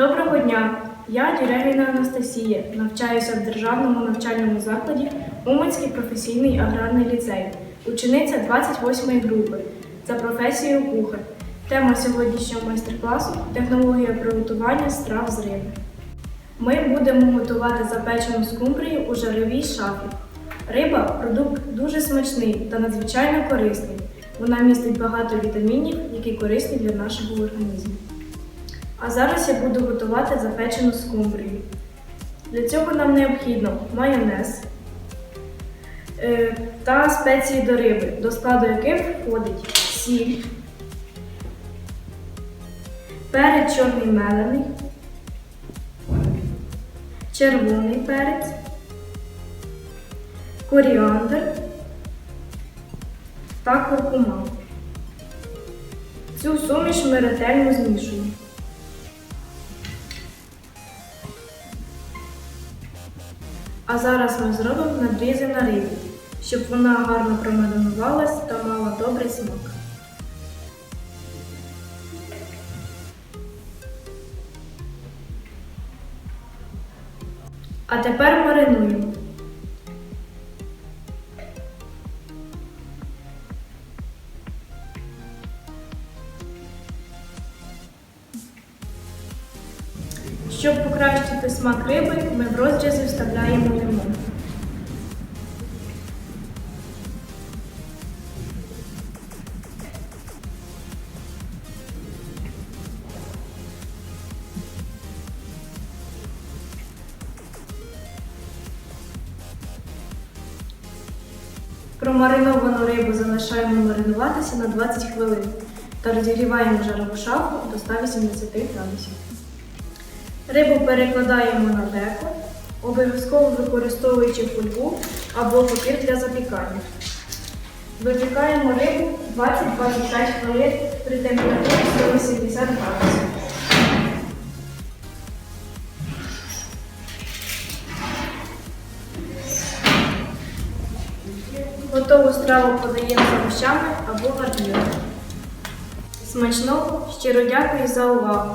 Доброго дня! Я Дюрегіна Анастасія, навчаюся в державному навчальному закладі Уманський професійний аграрний ліцей, учениця 28 групи за професією кухар. Тема сьогоднішнього майстер-класу технологія приготування страв з риби. Ми будемо готувати запечену скумбрію у жаровій шафі. Риба продукт дуже смачний та надзвичайно корисний. Вона містить багато вітамінів, які корисні для нашого організму. А зараз я буду готувати запечену скумбрію. Для цього нам необхідно майонез е, та спеції до риби, до складу яких входить сіль, перець чорний мелений, червоний перець, коріандр та куркума. Цю суміш ми ретельно змішуємо. А зараз ми зробимо надрізи на рибі, щоб вона гарно промаринувалась та мала добрий смак. А тепер маринуємо. Щоб покращити смак риби, ми в розрізи вставляємо Промариновану рибу залишаємо маринуватися на 20 хвилин та розігріваємо жарову шафу до 180 градусів. Рибу перекладаємо на деко, обов'язково використовуючи фольгу або папір для запікання. Випікаємо рибу 20-25 хвилин при температурі 180 градусів. Готову страву подаємо з овощами або гарніром. Смачного! Щиро дякую за увагу!